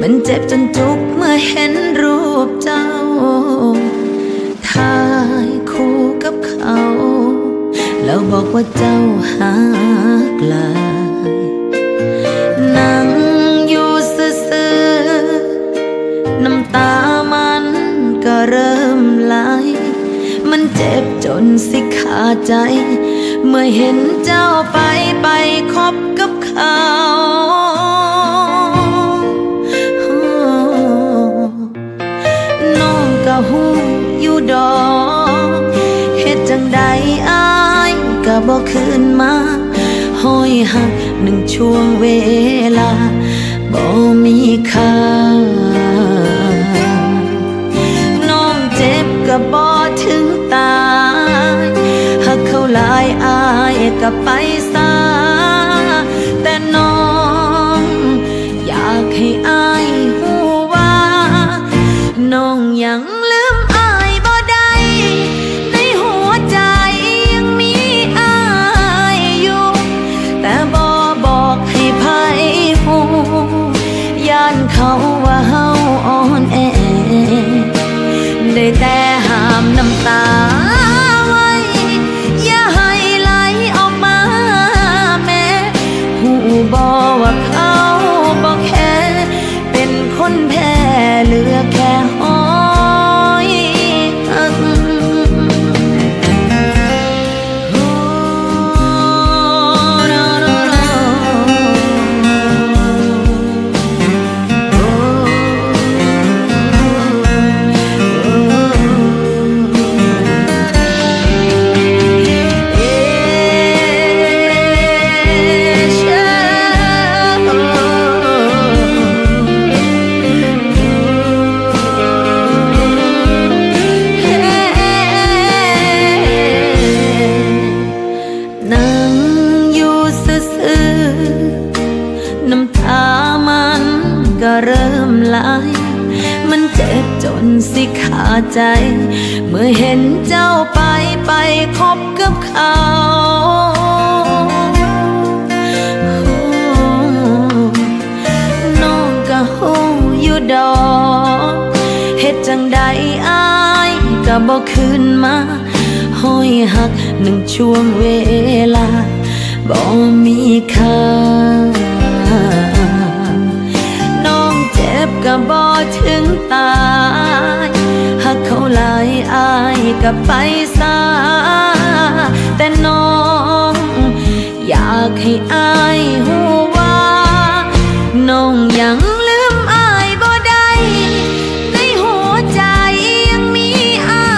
มันเจ็บจนจุกเมื่อเห็นรูปเจ้าถ่ายคู่กับเขา แล้วบอกว่าเจ้าหากลายนั่งอยู่ซื่อๆน้ำตามันก็เริ่มไหล มันเจ็บจนสิขาใจ เมื่อเห็นเจ้าไป ก็หูอยู่ดอกเฮ็ดจังใดอายก็บ่คืนมาห้อยหักหนึ่งช่วงเวลาบ่มีค่าน้องเจ็บก็บ่ถึงตายหากเขาหลายอายก็ไปานเขาว่าเฮาอ่อนแอได้แต่ห้ามน้ำตา น้ำตามันก็เริ่มไหลมันเจ็บจนสิขาใจ เมื่อเห็นเจ้าไปไปคบกับเขาน้องก็หูอยู่ดอกเฮ็ดจังใดอายก็บอกคืนมาห้อยหักหนึ่งช่วงเวลาบ่มีค่า น้องเจ็บก็บ่ถึงตายหากเขาลายอายก็ไปซาแต่น้อง อยากให้อายหูว่า น้องยังลืมอายบ่ได้ในหัวใจยังมีอา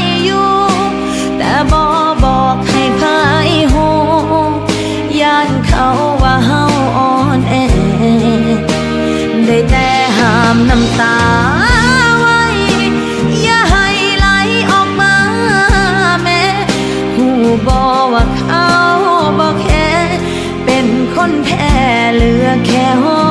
ยอยู่ แต่บ่บอกให้พายหูย่านเขา น้ำตาไว้ อย่าให้ไหลออกมาแม่หูบอว่าเขาบอกแค่ เป็นคนแพ้เหลือแค่ห้อ